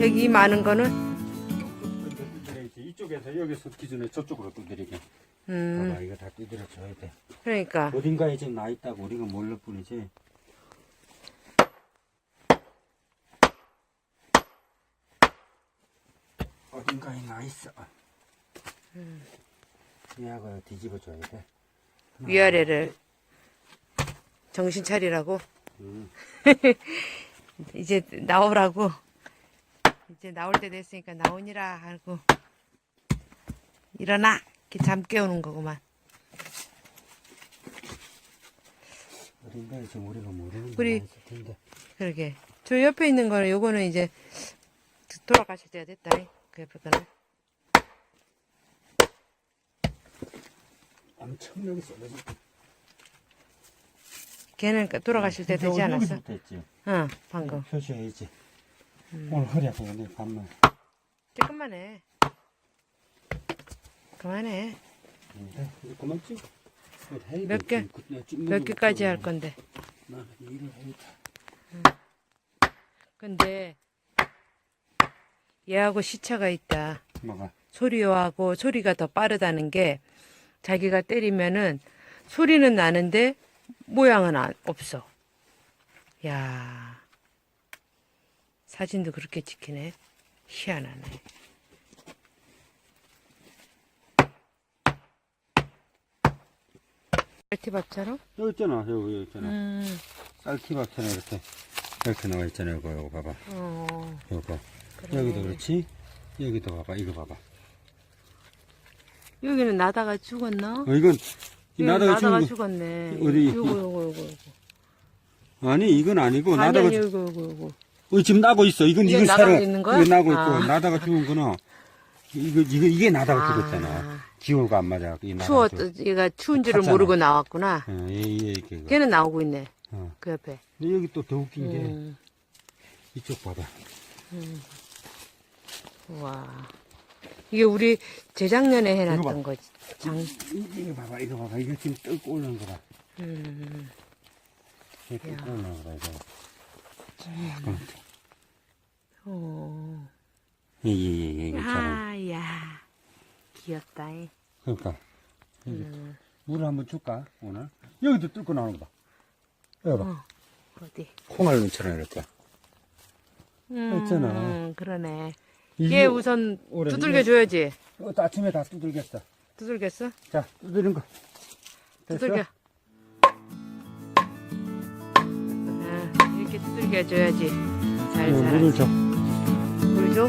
여기 많은 거는 이쪽에서 여기서 기준에 저쪽으로 두드리게. 음 봐봐 이거 다 두드려 줘야 돼. 그러니까 어딘가에 지금 나 있다고 우리가 모를 뿐이지. 어딘가에 나 있어. 얘가 뒤집어 줘야 돼. 위아래를 정신 차리라고? 음. 이제 나오라고? 이제 나올 때 됐으니까 나오니라 하고. 일어나. 이렇게 잠 깨우는 거구만. 우리가 모르는 우리- 텐데. 그러게. 저 옆에 있는 거는 요거는 이제 돌아가셔야 됐다. 그 옆에 거는. 엄청나게 쏟아져. 걔는 돌아가실 때 되지 않았어? 여기부터 했지. 응 방금 표시해야지. 오늘 허리 아프네 밤만. 조금만 해 그만해 근데 그만 찍어. 몇 개? 몇 개까지 할 건데 나 일을 해야겠다. 근데 얘하고 시차가 있다 뭐가? 소리하고 소리가 더 빠르다는 게 자기가 때리면은 소리는 나는데 모양은 안- 없어. 야 사진도 그렇게 찍히네. 희한하네. 쌀티밥처럼? 여기 있잖아. 여기, 여기 있잖아. 음, 쌀티밥처럼 이렇게 이렇게 나와 있잖아. 이거 이거 봐봐. 어, 이거. 그러네. 여기도 그렇지. 여기도 봐봐. 이거 봐봐. 여기는 나다가 죽었나? 어, 이건 이 나다가 나다가 죽은 거. 죽었네. 어디? 요거 요거 요거 요거. 아니 이건 아니고 아니 나다가 아니 죽- 요거 요거 요거. 어, 지금 나고 있어. 이건 이건 이거 나가고 살아. 있는 거야? 이거 나고 있고 아. 나다가 죽은 거는 이거 이거 이게 나다가 아. 죽었잖아. 기호가 안 맞아. 이 나다가 추워 죽- 얘가 추운 줄을 탔잖아. 모르고 나왔구나. 어, 이게 이거. 걔는 나오고 있네. 어. 그 옆에. 근데 여기 또 더 웃긴 게 음, 이쪽 봐봐. 와. 이게 우리 재작년에 해놨던 봐. 거지. 장. 이- 이거 봐봐. 이거 봐봐. 이거 지금 뜯고 올라온 거다. 음, 이거 뜯고 올라온 거다. 이거. 오. 예예예 이거 잘. 아야. 귀엽다. 이. 그러니까 음, 물을 한번 줄까 오늘? 여기도 뚫고 나오는 거 봐. 여기 봐. 어, 어디? 콩알 눈처럼 이렇게. 음, 있잖아. 그러네. 이게 얘 우선 올해 두들겨 줘야지. 어, 또 아침에 다 두들겼어. 두들겼어? 자 두드린 거. 됐어? 두들겨. 아, 이렇게 두들겨 줘야지. 어, 잘 물을 살아. 줘. 물 줘?